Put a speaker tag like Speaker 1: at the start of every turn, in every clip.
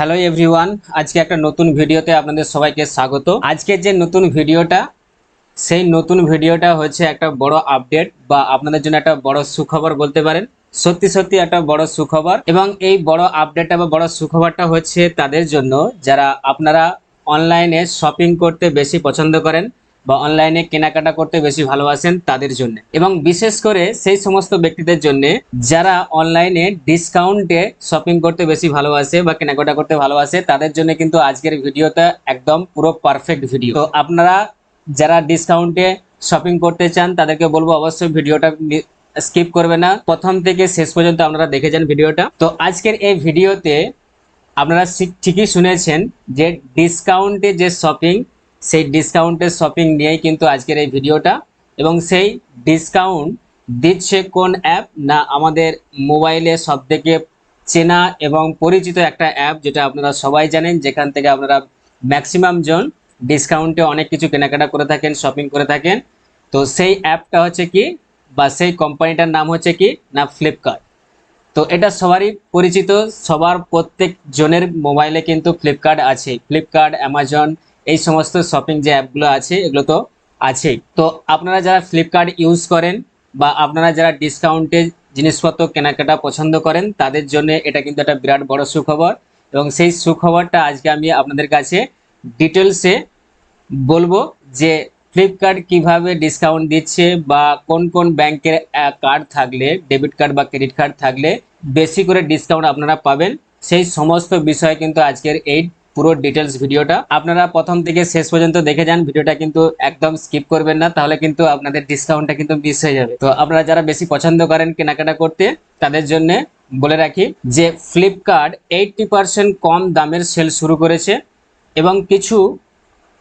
Speaker 1: Hello everyone, আজকে একটা নতুন ভিডিওতে আপনাদের সবাইকে স্বাগত। আজকের যে নতুন ভিডিওটা, সেই নতুন ভিডিওটা হচ্ছে একটা বড় আপডেট বা আপনাদের জন্য একটা বড় সুখবর বলতে পারেন। সত্যি সত্যি একটা বড় সুখবর এবং এই বড় আপডেটটা বা বড় সুখবরটা হচ্ছে তাদের জন্য, যারা আপনারা অনলাইনে শপিং করতে বেশি পছন্দ করেন বা অনলাইনে কেনাকাটা করতে বেশি ভালোবাসেন তাদের জন্য। এবং বিশেষ করে সেই সমস্ত ব্যক্তিদের জন্য যারা অনলাইনে ডিসকাউন্টে শপিং করতে বেশি ভালোবাসে বা কেনাকাটা করতে ভালোবাসে, তাদের জন্য কিন্তু আজকের ভিডিওটা একদম পুরো পারফেক্ট ভিডিও তো আপনারা যারা ডিসকাউন্টে শপিং করতে চান, তাদেরকে বলব অবশ্যই ভিডিওটা স্কিপ করবে না। প্রথম থেকে শেষ পর্যন্ত আপনারা দেখে যান ভিডিওটা। তো আজকের এই ভিডিওতে আপনারা ঠিকই শুনেছেন যে ডিসকাউন্টে যে শপিং সেই ডিসকাউন্টের শপিং নিয়েই কিন্তু আজকের এই ভিডিওটা। এবং সেই ডিসকাউন্ট দিচ্ছে কোন অ্যাপ না, আমাদের মোবাইলে সব থেকে চেনা এবং পরিচিত একটা অ্যাপ যেটা আপনারা সবাই জানেন, যেখান থেকে আপনারা ম্যাক্সিমাম জন ডিসকাউন্টে অনেক কিছু কেনাকাটা করে থাকেন শপিং করে থাকেন। তো সেই অ্যাপটা হচ্ছে কি? বা সেই কোম্পানিটার নাম হচ্ছে কি? না ফ্লিপকার্ট তো এটা সবারই পরিচিত, সবার প্রত্যেক জনের মোবাইলে কিন্তু ফ্লিপকার্ট আছে। ফ্লিপকার্ট অ্যামাজন এই সমস্ত শপিং যে অ্যাপগুলো আছে, এগুলো তো আছেই। তো আপনারা যারা ফ্লিপকার্ট ইউজ করেন বা আপনারা যারা ডিসকাউন্টে জিনিসপত্র কেনাকাটা পছন্দ করেন, তাদের জন্য এটা কিন্তু একটা বিরাট বড় সুখবর। এবং সেই সুখবরটা আজকে আমি আপনাদের কাছে ডিটেলসে বলব যে ফ্লিপকার্ট কীভাবে ডিসকাউন্ট দিচ্ছে বা কোন কোন ব্যাংকের কার্ড থাকলে ডেবিট কার্ড বা ক্রেডিট কার্ড থাকলে বেশি করে ডিসকাউন্ট আপনারা পাবেন। সেই সমস্ত বিষয় কিন্তু আজকের এই পুরো ডিটেলস ভিডিওটা। আপনারা প্রথম থেকে শেষ পর্যন্ত দেখে যান, ভিডিওটা কিন্তু একদম স্কিপ করবেন না, তাহলে কিন্তু আপনাদের ডিসকাউন্টটা কিন্তু মিস হয়ে যাবে। তো আপনারা যারা বেশি পছন্দ করেন কেনাকাটা করতে, তাদের জন্য বলে রাখি যে ফ্লিপকার্ট এইটটি পার্সেন্ট কম দামের সেল শুরু করেছে এবং কিছু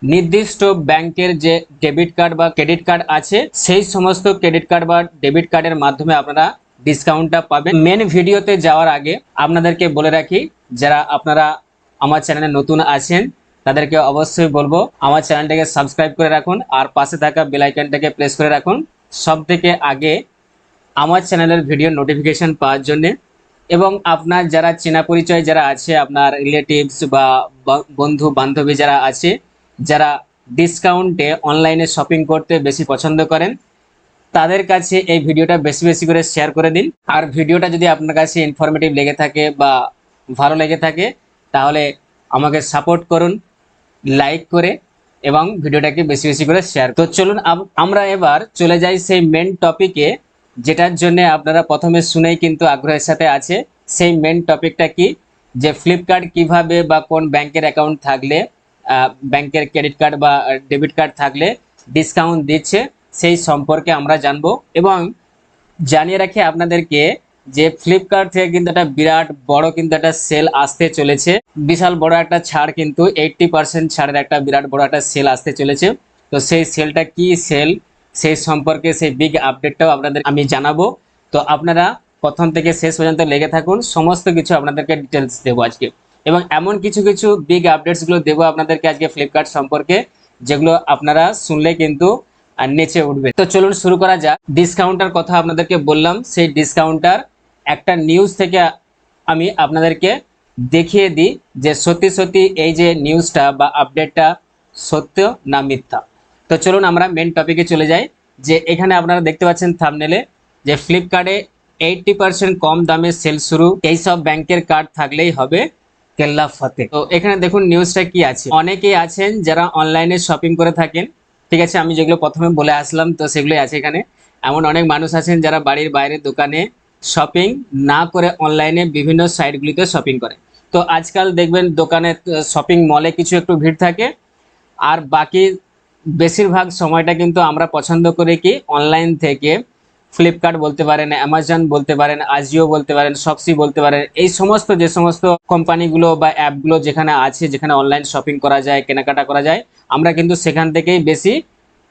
Speaker 1: নির্দিষ্ট ব্যাংকের যে ডেবিট কার্ড বা ক্রেডিট কার্ড আছে, সেই সমস্ত ক্রেডিট কার্ড বা ডেবিট কার্ডের মাধ্যমে আপনারা ডিসকাউন্টটা পাবেন। মেন ভিডিওতে যাওয়ার আগে আপনাদেরকে বলে রাখি, যারা আপনারা আমার চ্যানেলে নতুন আছেন, তাদেরকে অবশ্যই বলব, আমার চ্যানেলটাকে সাবস্ক্রাইব করে রাখুন আর পাশে থাকা বেল আইকনটাকে প্রেস করে রাখুন। সব থেকে আগে আমার চ্যানেলের ভিডিও নোটিফিকেশন পাওয়ার জন্যে এবং আপনার যারা চেনা পরিচয় যারা আছে, আপনার রিলেটিভস বা বন্ধু বান্ধবী যারা আছে, যারা ডিসকাউন্টে অনলাইনে শপিং করতে বেশি পছন্দ করেন, তাদের কাছে এই ভিডিওটা বেশি বেশি করে শেয়ার করে দিন। আর ভিডিওটা যদি আপনার কাছে ইনফরমেটিভ লেগে থাকে বা ভালো লেগে থাকে তাহলে আমাকে সাপোর্ট করুন লাইক করে এবং ভিডিওটাকে বেশি বেশি করে শেয়ার তো চলুন আমরা এবার চলে যাই সেই মেন টপিকে যেটার জন্য আপনারা প্রথমে শুনেই কিন্তু আগ্রহের সাথে আছে। সেই মেন টপিকটা কি? যে ফ্লিপকার্ট কীভাবে বা কোন ব্যাংকের অ্যাকাউন্ট থাকলে ব্যাংকের ক্রেডিট কার্ড বা ডেবিট কার্ড থাকলে ডিসকাউন্ট দিচ্ছে, সেই সম্পর্কে আমরা জানব। এবং জানিয়ে রাখি আপনাদেরকে যে ফ্লিপকার্ট থেকে কিন্তু একটা বিরাট বড় কিন্তু একটা সেল আসতে চলেছে। বিশাল বড় একটা ছাড় কিন্তু এইটটি পার্সেন্ট ছাড়ের একটা বিরাট বড় একটা সেল আসতে চলেছে। তো সেই সেলটা কি সেল সেই সম্পর্কে সেই বিগ আপডেটটাও আপনাদের আমি জানাব। তো আপনারা প্রথম থেকে শেষ পর্যন্ত লেগে থাকুন। সমস্ত কিছু আপনাদেরকে ডিটেলস দেবো আজকে। এবং এমন কিছু কিছু বিগ আপডেটসগুলো দেবো আপনাদেরকে আজকে ফ্লিপকার্ট সম্পর্কে, যেগুলো আপনারা শুনলে কিন্তু নেচে উঠবে। তো চলুন শুরু করা যাক। ডিসকাউন্টার কথা আপনাদেরকে বললাম। সেই ডিসকাউন্টার একটা নিউজ থেকে আমি আপনাদেরকে দেখিয়ে দিই যে সত্যি সত্যি এই যে নিউজটা বা আপডেটটা সত্য না মিথ্যা। তো চলুন আমরা মেন টপিকে চলে যাই, যে এখানে আপনারা দেখতে পাচ্ছেন থামনেলে যে ফ্লিপকার্টে এইটটি পার্সেন্ট কম দামে সেল শুরু। এইসব ব্যাংকের কার্ড থাকলেই হবে কেল্লা ফতে তো এখানে দেখুন নিউজটা কি আছে। অনেকেই আছেন যারা অনলাইনে শপিং করে থাকেন। ঠিক আছে, আমি যেগুলো প্রথমে বলে আসলাম, তো সেগুলোই আছে এখানে। এমন অনেক মানুষ আছেন যারা বাড়ির বাইরে দোকানে শপিং না করে অনলাইনে বিভিন্ন সাইটগুলিতে শপিং করে। তো আজকাল দেখবেন দোকানে শপিং মলে কিছু একটু ভিড় থাকে। আর বাকি বেশিরভাগ সময়টা কিন্তু আমরা পছন্দ করি কি অনলাইন থেকে ফ্লিপকার্ট বলতে পারেন অ্যামাজন বলতে পারেন আজিও বলতে পারেন শপসি বলতে পারেন। এই সমস্ত, যে সমস্ত কোম্পানিগুলো বা অ্যাপগুলো যেখানে আছে, যেখানে অনলাইন শপিং করা যায়, কেনাকাটা করা যায়, আমরা কিন্তু সেখান থেকেই বেশি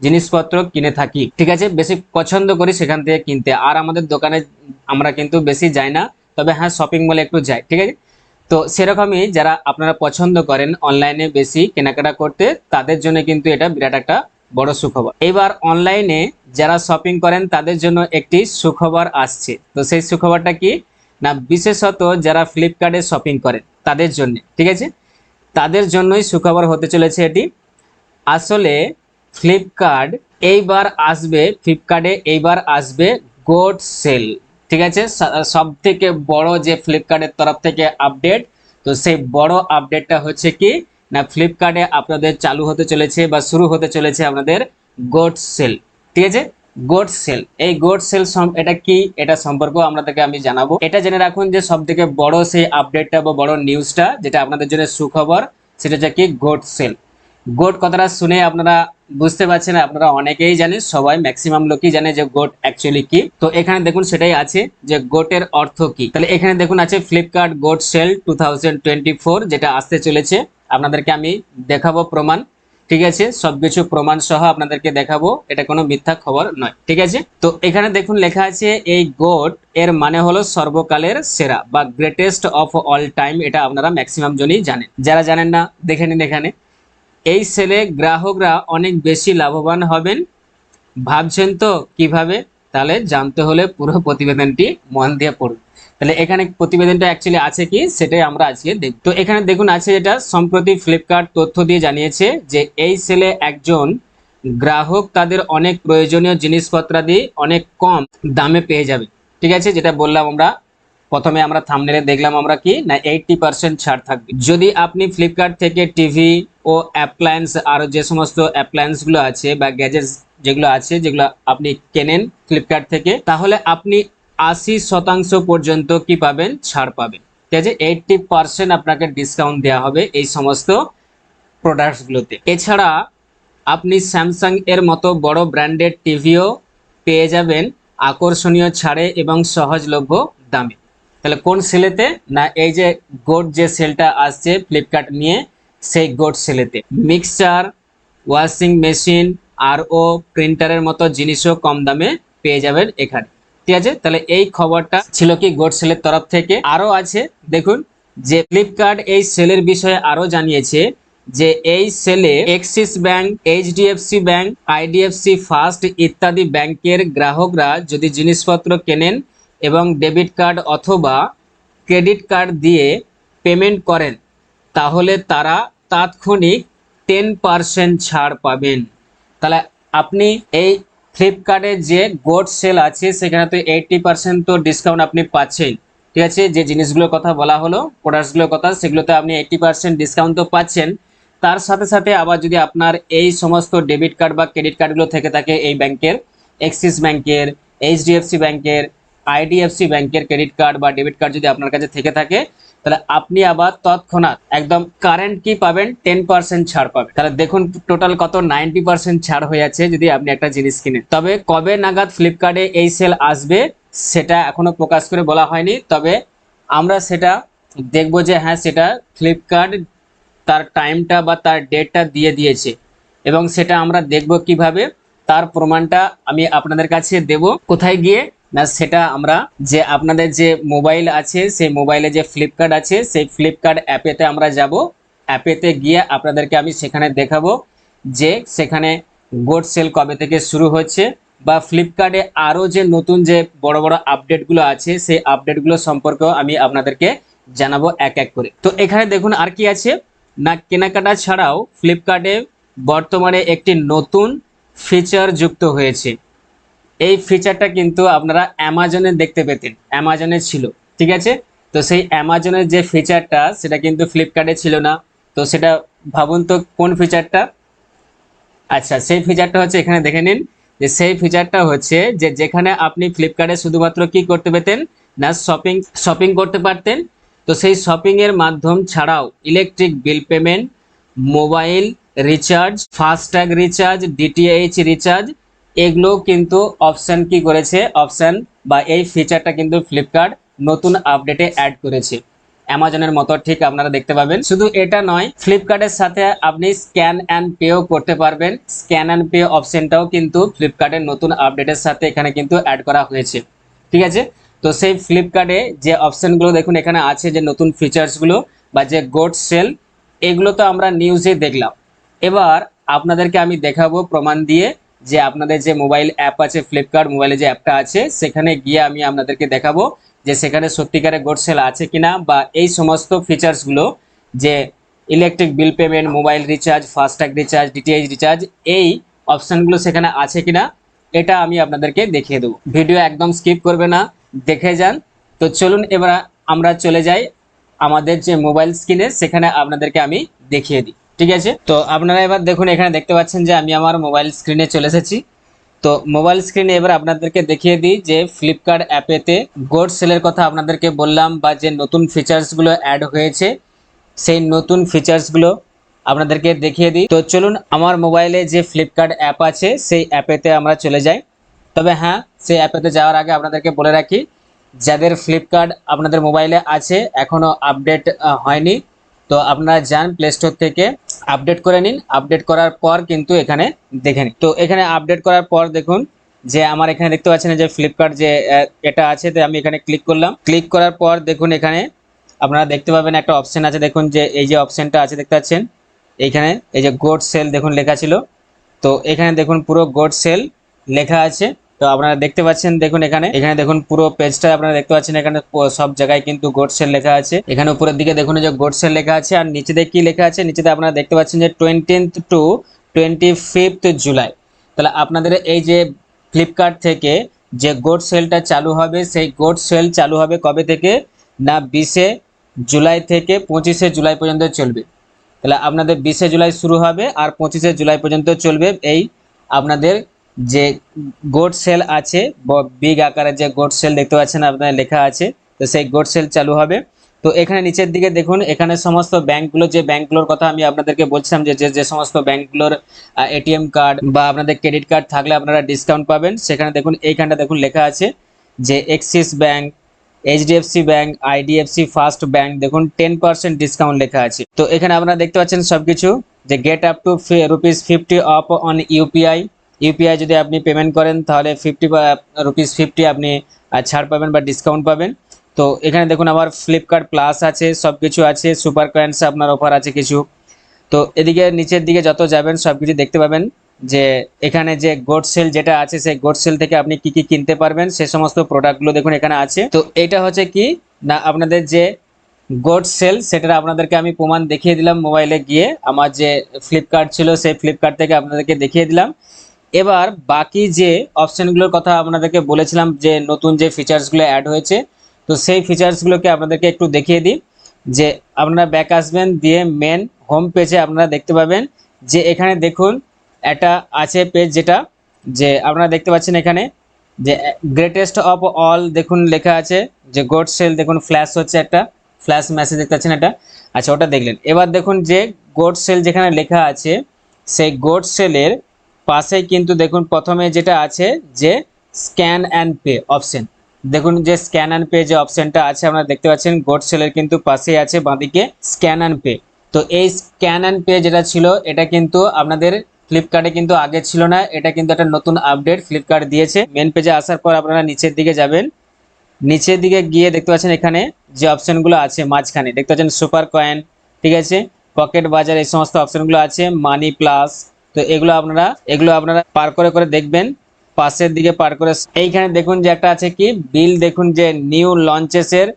Speaker 1: জিনিসপত্র কিনে থাকি। ঠিক আছে? বেশি পছন্দ করি সেখান থেকে কিনতে। আর আমাদের দোকানে আমরা কিন্তু বেশি যাই না, তবে হ্যাঁ শপিং মলে একটু যাই, ঠিক আছে? তো সেরকমই যারা আপনারা পছন্দ করেন অনলাইনে বেশি কেনাকাটা করতে, তাদের জন্য কিন্তু এটা বিরাট একটা বড় সুখবর। এবার অনলাইনে যারা শপিং করেন, তাদের জন্য একটি সুখবর আসছে। তো সেই সুখবরটা কি? না, বিশেষত যারা ফ্লিপকার্টে শপিং করেন, তাদের জন্য, ঠিক আছে? তাদের জন্যই সুখবর হতে চলেছে এটি। আসলে ফ্লিপকার্ট এইবার আসবে ফ্লিপকার্টে এইবার আসবে গোড সেল ঠিক আছে? সব থেকে বড় যে ফ্লিপকার্টের তরফ থেকে আপডেট তো সেই বড় আপডেটটা হচ্ছে কি? না ফ্লিপকার্টে আপনাদের চালু হতে চলেছে বা শুরু হতে চলেছে আপনাদের গোড সেল ঠিক আছে? গোড সেল এই গোড সেল এটা কি? এটা সম্পর্কেও আপনাদেরকে আমি জানাব। এটা জেনে রাখুন যে সব থেকে বড় সেই আপডেটটা বা বড় নিউজটা যেটা আপনাদের জন্য সুখবর, সেটা হচ্ছে কি গোড সেল গোট কথাটা শুনে আপনারা বুঝতে পারছেন, আপনারা অনেকেই জানেন, সবাই ম্যাক্সিমাম লোকই জানে যে গোট অ্যাকচুয়ালি কি। তো এখানে দেখুন সেটাই আছে যে গোটের অর্থ কি। তাহলে এখানে দেখুন আছে ফ্লিপকার্ট গোট সেল টু যেটা আসতে চলেছে। আপনাদেরকে আমি দেখাবো প্রমাণ, ঠিক আছে? সবকিছু প্রমাণ সহ আপনাদেরকে দেখাবো, এটা কোনো মিথ্যা খবর নয়, ঠিক আছে? তো এখানে দেখুন লেখা আছে এই গোট এর মানে হলো সর্বকালের সেরা বা গ্রেটেস্ট অফ অল টাইম এটা আপনারা ম্যাক্সিমাম জনই জানেন। যারা জানেন না, দেখে নিন এখানে। এই সেলে গ্রাহকরা অনেক বেশি লাভবান হবেন। ভাবছেন তো কীভাবে? তাহলে জানতে হলে পুরো প্রতিবেদনটি মন দিয়ে পড়ুন। তাহলে এখানে প্রতিবেদনটা অ্যাকচুয়ালি আছে কি? সেটাই আমরা আজকে দেখব তো এখানে দেখুন আছে যেটা, সম্প্রতি ফ্লিপকার্ট তথ্য দিয়ে জানিয়েছে যে এই সেলে একজন গ্রাহক তাদের অনেক প্রয়োজনীয় জিনিসপত্রাদি অনেক কম দামে পেয়ে যাবে। ঠিক আছে? যেটা বললাম আমরা প্রথমে আমরা থামনেলে দেখলাম আমরা কি? না এইটটি পার্সেন্ট ছাড় থাকবে। যদি আপনি ফ্লিপকার্ট থেকে টিভি ও অ্যাপ্লায়েন্স আর যে সমস্ত অ্যাপ্লায়েন্সগুলো আছে বা গ্যাজেটস যেগুলো আছে, যেগুলো আপনি কেনেন ফ্লিপকার্ট থেকে, তাহলে আপনি আশি শতাংশ পর্যন্ত কি পাবেন? ছাড় পাবেন। ঠিক আছে? এইটটি পার্সেন্ট আপনাকে ডিসকাউন্ট দেওয়া হবে এই সমস্ত প্রোডাক্টসগুলোতে এছাড়া আপনি স্যামসাং এর মতো বড় ব্র্যান্ডেড টিভিও পেয়ে যাবেন। আকর্ষণীয় ছাড়ে এবং সহজলভ্য দামে। তাহলে কোন সেলেতে? না, এই যে গোড যে সেলটা আসছে ফ্লিপকার্ট নিয়ে, সেই গোড সেলেতে। মিক্সচার ওয়াশিং মেশিন আর ও প্রিন্টারের মতো জিনিসও কম দামে পেয়ে যাবেন এখানে। ঠিক আছে? তাহলে এই খবরটা ছিল কি গোড সেলের তরফ থেকে? আরও আছে, দেখুন, যে ফ্লিপকার্ট এই সেলের বিষয়ে আরও জানিয়েছে যে এই সেলে Axis bank HDFC bank IDFC first ইত্যাদি ব্যাংকের গ্রাহকরা যদি জিনিসপত্র কেনেন এবং ডেবিট কার্ড অথবা ক্রেডিট কার্ড দিয়ে পেমেন্ট করেন, তাহলে তারা তাৎক্ষণিক টেন পারসেন্ট ছাড় পাবেন। তাহলে আপনি এই ফ্লিপকার্টে যে গোড সেল আছে, সেখানে তো এইটটি পার্সেন্ট তো ডিসকাউন্ট আপনি পাচ্ছেন। ঠিক আছে? যে জিনিসগুলোর কথা বলা হলো, প্রোডাক্টসগুলোর কথা, সেগুলোতে আপনি এইটটি পার্সেন্ট ডিসকাউন্ট তো পাচ্ছেন। তার সাথে সাথে আবার যদি আপনার এই সমস্ত ডেবিট কার্ড বা ক্রেডিট কার্ডগুলো থেকে থাকে এই ব্যাংকের, এক্সিস ব্যাংকের, এইচডিএফসি ব্যাংকের আইডিএফসি ব্যাংকের ক্রেডিট কার্ড বা ডেবিট কার্ড যদি আপনার কাছে থেকে থাকে, তাহলে আপনি আবার তৎক্ষণাৎ একদম কারেন্ট কি পাবেন? টেন পার্সেন্ট ছাড় পাবেন। তাহলে দেখুন টোটাল কত? নাইনটি পার্সেন্ট ছাড় হয়ে আছে যদি আপনি একটা জিনিস কিনেন। তবে কবে নাগাদ ফ্লিপকার্টে এই সেল আসবে, সেটা এখনও প্রকাশ করে বলা হয়নি। তবে আমরা সেটা দেখব যে হ্যাঁ সেটা ফ্লিপকার্ট তার টাইমটা বা তার ডেটটা দিয়ে দিয়েছে। এবং সেটা আমরা দেখব কীভাবে, তার প্রমাণটা আমি আপনাদের কাছে দেব। কোথায় গিয়ে না, সেটা আমরা যে আপনাদের যে মোবাইল আছে, সেই মোবাইলে যে ফ্লিপকার্ট আছে, সেই ফ্লিপকার্ট অ্যাপেতে আমরা যাব। অ্যাপেতে গিয়ে আপনাদেরকে আমি সেখানে দেখাবো যে সেখানে গোড সেল কবে থেকে শুরু হচ্ছে বা ফ্লিপকার্টে আরও যে নতুন যে বড় বড় আপডেটগুলো আছে, সেই আপডেটগুলো সম্পর্কেও আমি আপনাদেরকে জানাব এক এক করে। তো এখানে দেখুন আর কি আছে। না, কেনাকাটা ছাড়াও ফ্লিপকার্টে বর্তমানে একটি নতুন ফিচার যুক্ত হয়েছে। এই ফিচারটা কিন্তু আপনারা অ্যামাজনে দেখতে পেতেন। অ্যামাজনে ছিল, ঠিক আছে? তো সেই অ্যামাজনের যে ফিচারটা সেটা কিন্তু ফ্লিপকার্টে ছিল না। তো সেটা ভাবুন তো কোন ফিচারটা আচ্ছা সেই ফিচারটা হচ্ছে, এখানে দেখে নিন, যে সেই ফিচারটা হচ্ছে যে যেখানে আপনি ফ্লিপকার্টে শুধুমাত্র কি করতে পেতেন? না শপিং শপিং করতে পারতেন। তো সেই শপিংয়ের মাধ্যম ছাড়াও electric bill payment mobile recharge FASTag recharge DTH recharge এগুলো কিন্তু অপশান কি করেছে? অপশান বা এই ফিচারটা কিন্তু ফ্লিপকার্ট নতুন আপডেটে অ্যাড করেছে। অ্যামাজনের মতো, ঠিক আপনারা দেখতে পাবেন। শুধু এটা নয় ফ্লিপকার্টের সাথে আপনি স্ক্যান অ্যান্ড পেও করতে পারবেন। স্ক্যান অ্যান্ড পে অপশনটাও কিন্তু ফ্লিপকার্টের নতুন আপডেটের সাথে এখানে কিন্তু অ্যাড করা হয়েছে। ঠিক আছে? তো সেই ফ্লিপকার্টে যে অপশানগুলো দেখুন, এখানে আছে যে নতুন ফিচার্সগুলো বা যে গোড সেল এগুলো তো আমরা নিউজে দেখলাম। এবার আপনাদেরকে আমি দেখাবো প্রমাণ দিয়ে যে আপনাদের যে মোবাইল অ্যাপ আছে ফ্লিপকার্ট মোবাইলে যে অ্যাপটা আছে, সেখানে গিয়ে আমি আপনাদেরকে দেখাবো যে সেখানে সত্যিকারে গোড সেল আছে কিনা বা এই সমস্ত ফিচার্সগুলো যে electric bill payment mobile recharge FASTag recharge DTH recharge এই অপশানগুলো সেখানে আছে কিনা, এটা আমি আপনাদেরকে দেখিয়ে দেবো। ভিডিও একদম স্কিপ করবে না, দেখে যান। তো চলুন এবার আমরা চলে যাই আমাদের যে মোবাইল স্ক্রিনে সেখানে আপনাদেরকে আমি দেখিয়ে দিই। ঠিক আছে? তো আপনারা এবার দেখুন, এখানে দেখতে পাচ্ছেন যে আমি আমার মোবাইল স্ক্রিনে চলে এসেছি। তো মোবাইল স্ক্রিনে এবার আপনাদেরকে দেখিয়ে দিই যে ফ্লিপকার্ট অ্যাপেতে গোড সেলের কথা আপনাদেরকে বললাম বা যে নতুন ফিচার্সগুলো অ্যাড হয়েছে, সেই নতুন ফিচার্সগুলো আপনাদেরকে দেখিয়ে দিই। তো চলুন, আমার মোবাইলে যে ফ্লিপকার্ট অ্যাপ আছে, সেই অ্যাপেতে আমরা চলে যাই। তবে হ্যাঁ সেই অ্যাপেতে যাওয়ার আগে আপনাদেরকে বলে রাখি, যাদের ফ্লিপকার্ট আপনাদের মোবাইলে আছে এখনও আপডেট হয়নি তো আপনারা যান প্লে স্টোর থেকে আপডেট করে নিন। আপডেট করার পর কিন্তু এখানে দেখে নিন। তো এখানে আপডেট করার পর দেখুন যে আমার এখানে দেখতে পাচ্ছেন যে ফ্লিপকার্ট যে এটা আছে, তো আমি এখানে ক্লিক করলাম। ক্লিক করার পর দেখুন এখানে আপনারা দেখতে পাবেন একটা অপশন আছে। দেখুন যে এই যে অপশনটা আছে, দেখতে পাচ্ছেন? এইখানে এই যে গোড সেল দেখুন লেখা ছিল। তো এখানে দেখুন পুরো গোড সেল লেখা আছে। তো আপনারা দেখতে পাচ্ছেন, দেখুন এখানে। এখানে দেখুন পুরো পেজটা আপনারা দেখতে পাচ্ছেন, এখানে সব জায়গায় কিন্তু গোড সেল লেখা আছে। এখানে উপরের দিকে দেখুন যে গোড সেল লেখা আছে, আর নিচেতে কি লেখা আছে নিচেতে আপনারা দেখতে পাচ্ছেন যে twentieth to twenty fifth July তাহলে আপনাদের এই যে ফ্লিপকার্ট থেকে যে গোড সেলটা চালু হবে, সেই গোড সেল চালু হবে কবে থেকে? না বিশে জুলাই থেকে পঁচিশে জুলাই পর্যন্ত চলবে। তাহলে আপনাদের বিশে জুলাই শুরু হবে, আর পঁচিশে জুলাই পর্যন্ত চলবে এই আপনাদের যে গোড সেল আছে বিগ আকারের যে গোড সেল দেখতে পাচ্ছেন আপনার লেখা আছে, তো সেই গোড সেল চালু হবে। তো এখানে নিচের দিকে দেখুন, এখানে সমস্ত ব্যাংকগুলো, যে ব্যাংকগুলোর কথা আমি আপনাদেরকে বলছিলাম, যে যে সমস্ত ব্যাংকগুলোর এটিএম কার্ড বা আপনাদের ক্রেডিট কার্ড থাকলে আপনারা ডিসকাউন্ট পাবেন। সেখানে দেখুন, এইখানটা দেখুন লেখা আছে, যে Axis bank HDFC bank IDFC first bank দেখুন টেন পার্সেন্ট ডিসকাউন্ট লেখা আছে। তো এখানে আপনারা দেখতে পাচ্ছেন সবকিছু, যে get up to rupees fifty off on UPI UPI যদি আপনি পেমেন্ট করেন, তাহলে ফিফটি রুপিস ফিফটি আপনি ছাড় পাবেন বা ডিসকাউন্ট পাবেন। তো এখানে দেখুন, আমার ফ্লিপকার্ট প্লাস আছে সব কিছু আছে সুপার কয়েন্স আপনার অফার আছে কিছু। তো এদিকে নিচের দিকে যত যাবেন সব কিছু দেখতে পাবেন যে এখানে যে গোড সেল যেটা আছে, সেই গোড সেল থেকে আপনি কি কি কিনতে পারবেন, সে সমস্ত প্রোডাক্টগুলো দেখুন এখানে আছে। তো এটা হচ্ছে কি, না, আপনাদের যে গোড সেল সেটা আপনাদেরকে আমি প্রমাণ দেখিয়ে দিলাম মোবাইলে গিয়ে। আমার যে ফ্লিপকার্ট ছিল, সেই ফ্লিপকার্ট থেকে আপনাদেরকে দেখিয়ে দিলাম। এবার বাকি যে অপশনগুলোর কথা আপনাদেরকে বলেছিলাম যে নতুন যে ফিচার্সগুলো অ্যাড হয়েছে, তো সেই ফিচার্সগুলোকে আপনাদেরকে একটু দেখিয়ে দিই। যে আপনারা ব্যাক আসবেন, দিয়ে মেন হোম পেজে আপনারা দেখতে পাবেন যে এখানে দেখুন একটা আছে পেজ যেটা, যে আপনারা দেখতে পাচ্ছেন এখানে যে গ্রেটেস্ট অফ অল দেখুন লেখা আছে, যে গোড সেল দেখুন ফ্ল্যাশ হচ্ছে একটা ফ্ল্যাশ মেসেজ দেখতে পাচ্ছেন এটা আচ্ছা ওটা দেখলেন। এবার দেখুন যে গোড সেল যেখানে লেখা আছে, সেই গোড সেলের পাশেই কিন্তু দেখুন প্রথমে যেটা আছে যে স্ক্যান অ্যান্ড পে অপশন দেখুন যে স্ক্যান অ্যান্ড পে যে অপশনটা আছে, আপনারা দেখতে পাচ্ছেন গোড সেলের কিন্তু পাশেই আছে, বাঁদিকে স্ক্যান অ্যান্ড পে তো এই স্ক্যান অ্যান্ড পে যেটা ছিল, এটা কিন্তু আপনাদের ফ্লিপকার্টে কিন্তু আগে ছিল না, এটা কিন্তু একটা নতুন আপডেট ফ্লিপকার্ট দিয়েছে। মেন পেজে আসার পর আপনারা নিচের দিকে যাবেন। নিচের দিকে গিয়ে দেখতে পাচ্ছেন এখানে যে অপশনগুলো আছে মাঝখানে। দেখতে পাচ্ছেন সুপার কয়েন ঠিক আছে? পকেট বাজার এই সমস্ত অপশনগুলো আছে মানি প্লাস তো এগুলো আপনারা এগুলো আপনারা পার করে করে দেখবেন, পাশের দিকে পার করে এইখানে দেখুন যে একটা আছে কি, বিল দেখুন যে নিউ লঞ্চেসের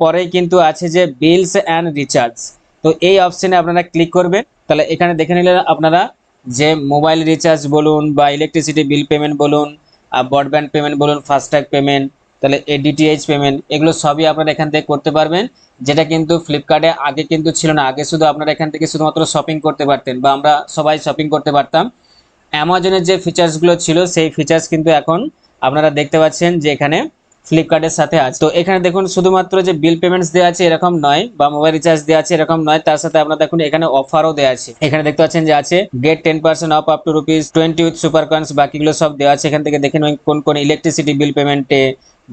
Speaker 1: পরেই কিন্তু আছে যে বিলস অ্যান্ড রিচার্জ। তো এই অপশনে আপনারা ক্লিক করবেন, তাহলে এখানে দেখে নিলে আপনারা যে মোবাইল রিচার্জ বলুন বা ইলেকট্রিসিটি বিল পেমেন্ট বলুন ব্রডব্যান্ড পেমেন্ট বলুন ফাস্ট ফাস্ট্যাগ পেমেন্ট তাহলে এডিটিএইচ পেমেন্ট এগুলো সবই আপনারা এখান থেকে করতে পারবেন। যেটা কিন্তু ফ্লিপকার্টে আগে কিন্তু ছিল না। আগে শুধু আপনারা এখান থেকে শুধুমাত্র শপিং করতে পারতেন বা আমরা সবাই শপিং করতে পারতাম। অ্যামাজনের যে ফিচার্সগুলো ছিল, সেই ফিচার্স কিন্তু এখন আপনারা দেখতে পাচ্ছেন যে এখানে ফ্লিপকার্টের সাথে আছে। তো এখানে দেখুন, শুধুমাত্র যে বিল পেমেন্টস দেওয়া আছে এরকম নয়, বা মোবাইল রিচার্জ দেওয়া আছে এরকম নয়, তার সাথে আপনারা দেখুন, এখানে অফারও দেওয়া আছে। এখানে দেখতে পাচ্ছেন যে আছে get ten percent off up to rupees twenty with super coins বাকিগুলো সব দেওয়া আছে। এখান থেকে দেখে নিন কোন কোন ইলেকট্রিসিটি বিল পেমেন্টে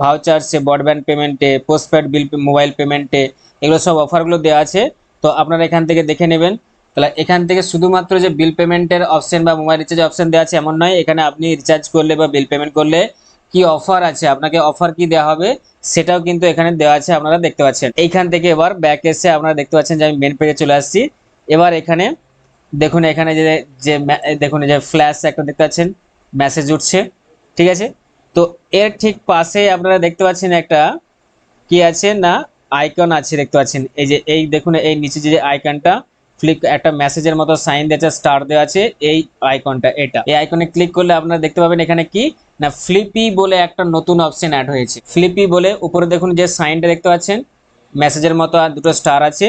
Speaker 1: ভাউচার্সে ব্রডব্যান্ড পেমেন্টে পোস্টপেড বিল মোবাইল পেমেন্টে এগুলো সব অফারগুলো দেওয়া আছে। তো আপনারা এখান থেকে দেখে নেবেন। তাহলে এখান থেকে শুধুমাত্র যে বিল পেমেন্টের অপশন বা মোবাইল রিচার্জ অপশন দেওয়া আছে এমন নয়, এখানে আপনি রিচার্জ করলে বা বিল পেমেন্ট করলে কি অফার আছে, আপনাকে অফার কি দেওয়া হবে, সেটাও কিন্তু এখানে দেওয়া আছে, আপনারা দেখতে পাচ্ছেন। এইখান থেকে এবার ব্যাক এসে আপনারা দেখতে পাচ্ছেন যে আমি মেন পেজে চলে আসছি। এবার এখানে দেখুন, এখানে যে যে, দেখুন যে ফ্ল্যাশ একটা দেখতে পাচ্ছেন মেসেজ উঠছে। ঠিক আছে? তো এর ঠিক পাশে আপনারা দেখতে পাচ্ছেন একটা কি আছে না আইকন আছে দেখতে পাচ্ছেন। এই যে এই দেখুন, এই নিচে যে আইকনটা ফ্লিক একটা মেসেজের মতো সাইন দিয়েছে স্টার দেওয়া আছে, এই আইকনটা এটা। এই আইকনে ক্লিক করলে আপনারা দেখতে পাবেন এখানে কি? না ফ্লিপি বলে একটা নতুন অপশন অ্যাড হয়েছে। ফ্লিপি বলে উপরে দেখুন যে সাইনটা দেখতে পাচ্ছেন মেসেজের মতো দুটো স্টার আছে।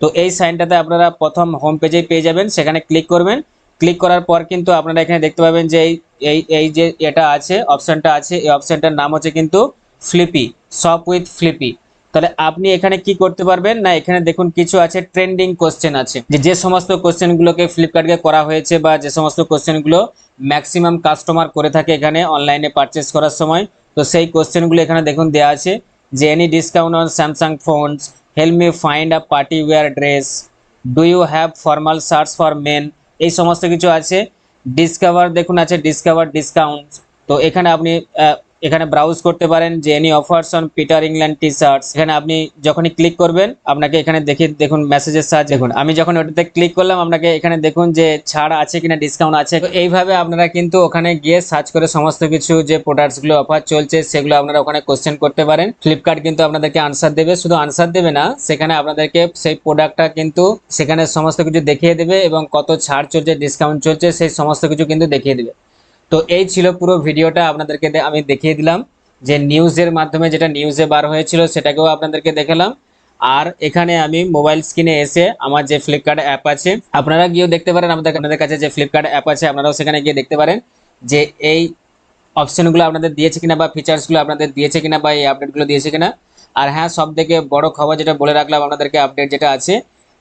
Speaker 1: তো এই সাইনটাতে আপনারা প্রথম হোম পেজেই পেয়ে যাবেন, সেখানে ক্লিক করবেন। ক্লিক করার পর কিন্তু আপনারা এখানে দেখতে পাবেন যে এই এই যে এটা আছে, অপশনটা আছে, এই অপশনটার নাম হচ্ছে কিন্তু ফ্লিপি শপ উইথ ফ্লিপি তাহলে আপনি এখানে কি করতে পারবেন? না, এখানে দেখুন কিছু আছে ট্রেন্ডিং কোশ্চেন আছে। যে যে সমস্ত কোশ্চেনগুলোকে ফ্লিপকার্টকে করা হয়েছে বা যে সমস্ত কোশ্চেনগুলো ম্যাক্সিমাম কাস্টমার করে থাকে এখানে অনলাইনে পারচেস করার সময়, তো সেই কোশ্চেনগুলো এখানে দেখুন দেওয়া আছে। যে any discount on Samsung phones help me find a party wear dress do you have formal shirts for men এই সমস্ত কিছু আছে। ডিসকাভার দেখুন আছে ডিসকাভার ডিসকাউন্ট তো এখানে আপনি এখানে ব্রাউজ করতে পারেন যে any offers on Peter England T shirts এখানে আপনি যখনই ক্লিক করবেন, আপনাকে এখানে দেখে দেখুন মেসেজের সাহায্যে দেখুন। আমি যখন ওটাতে ক্লিক করলাম, আপনাকে এখানে দেখুন যে ছাড় আছে কিনা ডিসকাউন্ট আছে। এইভাবে আপনারা কিন্তু ওখানে গিয়ে সার্চ করে সমস্ত কিছু যে প্রোডাক্টসগুলো অফার চলছে, সেগুলো আপনারা ওখানে কোশ্চেন করতে পারেন। ফ্লিপকার্ট কিন্তু আপনাদেরকে আনসার দেবে। শুধু আনসার দেবে না, সেখানে আপনাদেরকে সেই প্রোডাক্টটা কিন্তু সেখানে সমস্ত কিছু দেখিয়ে দেবে এবং কত ছাড় চলছে ডিসকাউন্ট চলছে, সেই সমস্ত কিছু কিন্তু দেখিয়ে দেবে। তো এই ছিল পুরো ভিডিওটা, আপনাদেরকে আমি দেখিয়ে দিলাম যে নিউজের মাধ্যমে যেটা নিউজে বার হয়েছিল সেটাকেও আপনাদেরকে দেখালাম। আর এখানে আমি মোবাইল স্ক্রিনে এসে আমার যে ফ্লিপকার্ট অ্যাপ আছে, আপনারা গিয়েও দেখতে পারেন, আমাদের আপনাদের কাছে যে ফ্লিপকার্ট অ্যাপ আছে, আপনারাও সেখানে গিয়ে দেখতে পারেন যে এই অপশনগুলো আপনাদের দিয়েছে কিনা বা ফিচার্সগুলো আপনাদের দিয়েছে কিনা বা এই আপডেটগুলো দিয়েছে কিনা। আর হ্যাঁ সব থেকে বড় খবর যেটা বলে রাখলাম আপনাদেরকে আপডেট যেটা আছে,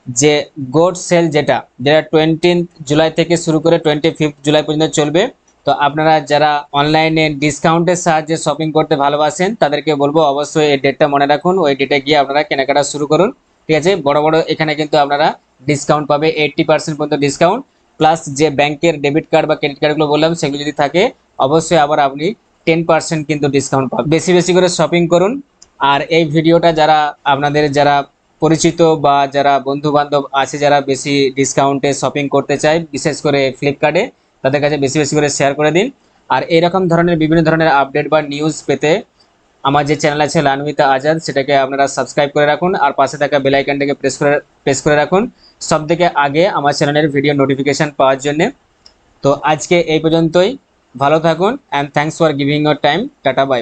Speaker 1: যে গোড সেল যেটা যেটা টোয়েন্টিন জুলাই থেকে শুরু করে টোয়েন্টি ফিফথ জুলাই পর্যন্ত চলবে তো আপনারা যারা অনলাইনে ডিসকাউন্টের সাহায্যে শপিং করতে ভালোবাসেন, তাদেরকে বলব অবশ্যই এই ডেটটা মনে রাখুন। ওই ডেটে গিয়ে আপনারা কেনাকাটা শুরু করুন। ঠিক আছে? বড় বড় এখানে কিন্তু আপনারা ডিসকাউন্ট পাবে। এইট্টি পার্সেন্ট পর্যন্ত ডিসকাউন্ট প্লাস যে ব্যাংকের ডেবিট কার্ড বা ক্রেডিট কার্ডগুলো বললাম, সেগুলো যদি থাকে, অবশ্যই আবার আপনি টেন পার্সেন্ট কিন্তু ডিসকাউন্ট পাবেন। বেশি বেশি করে শপিং করুন। আর এই ভিডিওটা যারা আপনাদের, যারা পরিচিত বা যারা বন্ধু বান্ধব আছে, যারা বেশি ডিসকাউন্টে শপিং করতে চায়, বিশেষ করে ফ্লিপকার্টে তাদের কাছে বেশি বেশি করে শেয়ার করে দিন। আর এরকম ধরনের বিভিন্ন ধরনের আপডেট বা নিউজ পেতে আমার যে চ্যানেল আছে লানবিতা আজাদ সেটাকে আপনারা সাবস্ক্রাইব করে রাখুন আর পাশে থাকা বেলাইকানটাকে প্রেস করে প্রেস করে রাখুন। সব থেকে আগে আমার চ্যানেলের ভিডিও নোটিফিকেশান পাওয়ার জন্য। তো আজকে এই পর্যন্তই। ভালো থাকুন and thanks for giving your time tata bye